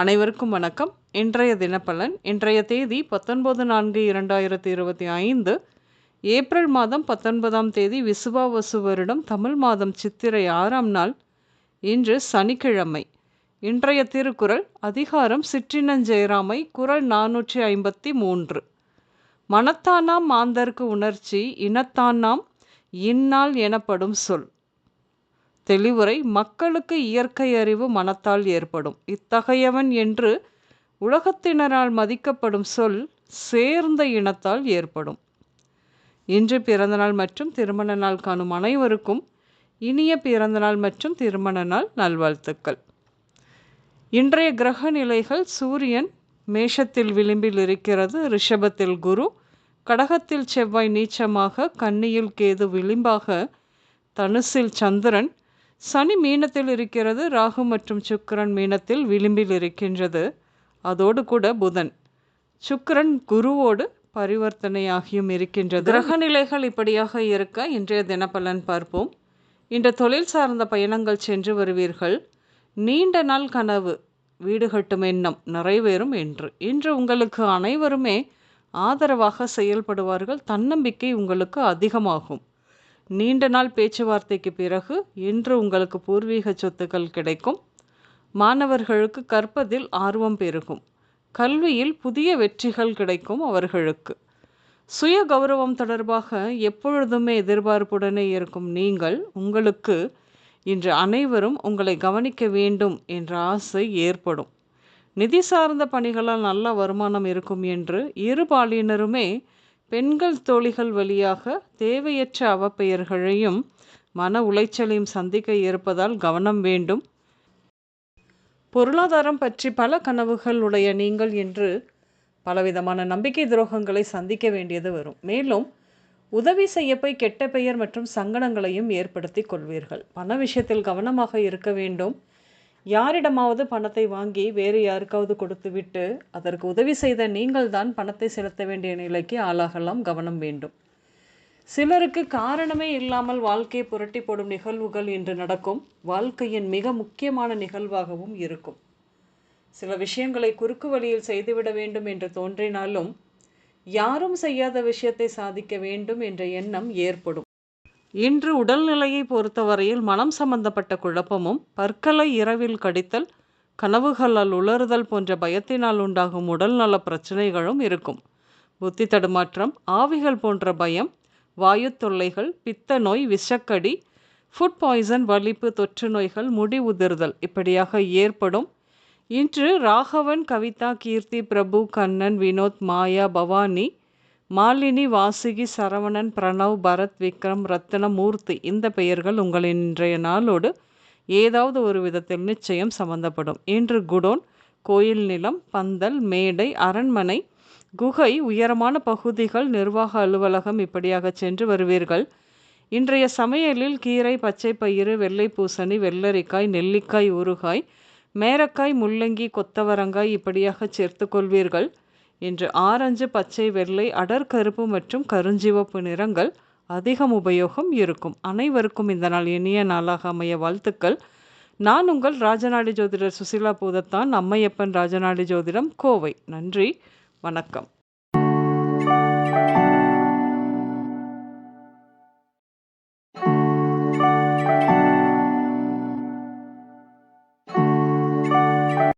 அனைவருக்கும் வணக்கம். இன்றைய தினப்பலன் இன்றைய தேதி பத்தொன்பது நான்கு இரண்டாயிரத்தி இருபத்தி ஐந்து ஏப்ரல் மாதம் பத்தொன்பதாம் தேதி விசுவாவசு வருடம் தமிழ் மாதம் சித்திரை ஆறாம் நாள் இன்று சனிக்கிழமை. இன்றைய திருக்குறள் அதிகாரம் சிற்றினஞ்செயராமை குரல் நானூற்றி ஐம்பத்தி மூன்று. மனத்தானாம் மாந்தர்க்கு உணர்ச்சி இனத்தானாம் இந்நாள் எனப்படும் சொல். தெளிவுரை மக்களுக்கு இயற்கை அறிவு மனத்தால் ஏற்படும். இத்தகையவன் என்று உலகத்தினரால் மதிக்கப்படும் சொல் சேர்ந்த இனத்தால் ஏற்படும். இன்று பிறந்தநாள் மற்றும் திருமண நாள் காணும் அனைவருக்கும் இனிய பிறந்தநாள் மற்றும் திருமண நாள் நல்வாழ்த்துக்கள். இன்றைய கிரக நிலைகள் சூரியன் மேஷத்தில் விளிம்பில் இருக்கிறது. ரிஷபத்தில் குரு. கடகத்தில் செவ்வாய் நீச்சமாக கன்னியில் கேது விளிம்பாக தனுசில் சந்திரன் சனி மீனத்தில் இருக்கிறது ராகு மற்றும் சுக்கரன் மீனத்தில் விளிம்பில் இருக்கின்றது. அதோடு கூட புதன். சுக்கரன் குருவோடு பரிவர்த்தனையாகியும் இருக்கின்றது. கிரகநிலைகள் இப்படியாக இருக்க இன்றைய தினப்பலன் பார்ப்போம். இன்று தொழில் சார்ந்த பயணங்கள் சென்று வருவீர்கள். நீண்ட நாள் கனவு வீடு கட்டும் எண்ணம் நிறைவேறும் என்று. இன்று உங்களுக்கு அனைவருமே ஆதரவாக செயல்படுவார்கள். தன்னம்பிக்கை உங்களுக்கு அதிகமாகும். நீண்ட நாள் பேச்சுவார்த்தைக்கு பிறகு இன்று உங்களுக்கு பூர்வீக சொத்துக்கள் கிடைக்கும். மாணவர்களுக்கு கற்பதில் ஆர்வம் பெருகும். கல்வியில் புதிய வெற்றிகள் கிடைக்கும் அவர்களுக்கு. சுய கௌரவம் தொடர்பாக எப்பொழுதுமே எதிர்பார்ப்புடனே இருக்கும் நீங்கள் உங்களுக்கு இன்று அனைவரும் உங்களை கவனிக்க வேண்டும் என்ற ஆசை ஏற்படும். நிதி சார்ந்த பணிகளால் நல்ல வருமானம் இருக்கும் என்று இரு பாலினருமே பெண்கள் தோழிகள் வழியாக தேவையற்ற அவப்பெயர்களையும் மன உளைச்சலையும் சந்திக்க இருப்பதால் கவனம் வேண்டும். பொருளாதாரம் பற்றி பல கனவுகள் உடைய நீங்கள் என்று பலவிதமான நம்பிக்கை துரோகங்களை சந்திக்க வேண்டியது வரும். மேலும் உதவி செய்ய போய் கெட்ட பெயர் மற்றும் சங்கடங்களையும் ஏற்படுத்தி கொள்வீர்கள். பண விஷயத்தில் கவனமாக இருக்க வேண்டும். யாரிடமாவது பணத்தை வாங்கி வேறு யாருக்காவது கொடுத்துவிட்டு அதற்கு உதவி செய்த நீங்கள் தான் பணத்தை செலுத்த வேண்டிய நிலைக்கு ஆளாகலாம் கவனம் வேண்டும். சிலருக்கு காரணமே இல்லாமல் வாழ்க்கையை புரட்டி போடும் நிகழ்வுகள் இன்று நடக்கும். வாழ்க்கையின் மிக முக்கியமான நிகழ்வாகவும் இருக்கும். சில விஷயங்களை குறுக்கு வழியில் செய்துவிட வேண்டும் என்று தோன்றினாலும் யாரும் செய்யாத விஷயத்தை சாதிக்க வேண்டும் என்ற எண்ணம் ஏற்படும். இன்று உடல்நிலையை பொறுத்தவரையில் மனம் சம்பந்தப்பட்ட குழப்பமும் பற்களை இரவில் கடித்தல் கனவுகளால் உலறுதல் போன்ற பயத்தினால் உண்டாகும் உடல்நல பிரச்சனைகளும் இருக்கும். புத்தி தடுமாற்றம் ஆவிகள் போன்ற பயம் வாயு தொல்லைகள் பித்த நோய் விஷக்கடி ஃபுட் பாய்சன் வலிப்பு தொற்று நோய்கள் முடி உதிர்தல் இப்படியாக ஏற்படும். இன்று ராகவன் கவிதா கீர்த்தி பிரபு கண்ணன் வினோத் மாயா பவானி மாலினி வாசுகி சரவணன் பிரணவ் பரத் விக்ரம் ரத்ன மூர்த்தி இந்த பெயர்கள் உங்களின் இன்றைய நாளோடு ஏதாவது ஒரு விதத்தில் நிச்சயம் சம்பந்தப்படும். இன்று குடோன் கோயில் நிலம் பந்தல் மேடை அரண்மனை குகை உயரமான பகுதிகள் நிர்வாக அலுவலகம் இப்படியாக சென்று வருவீர்கள். இன்றைய சமையலில் கீரை பச்சை பயிறு வெள்ளை பூசணி வெள்ளரிக்காய் நெல்லிக்காய் ஊறுகாய் மேரக்காய் முள்ளங்கி கொத்தவரங்காய் இப்படியாக சேர்த்து கொள்வீர்கள். இன்று ஆரஞ்சு பச்சை வெள்ளை அடர் கருப்பு மற்றும் கருஞ்சிவப்பு நிறங்கள் அதிகம் உபயோகம் இருக்கும். அனைவருக்கும் இந்த நாள் இனிய நாளாக அமைய வாழ்த்துக்கள். நான் உங்கள் ராஜநாடி ஜோதிடர் சுசிலா பூதத்தான் அம்மையப்பன் ராஜநாடி ஜோதிடம் கோவை. நன்றி வணக்கம்.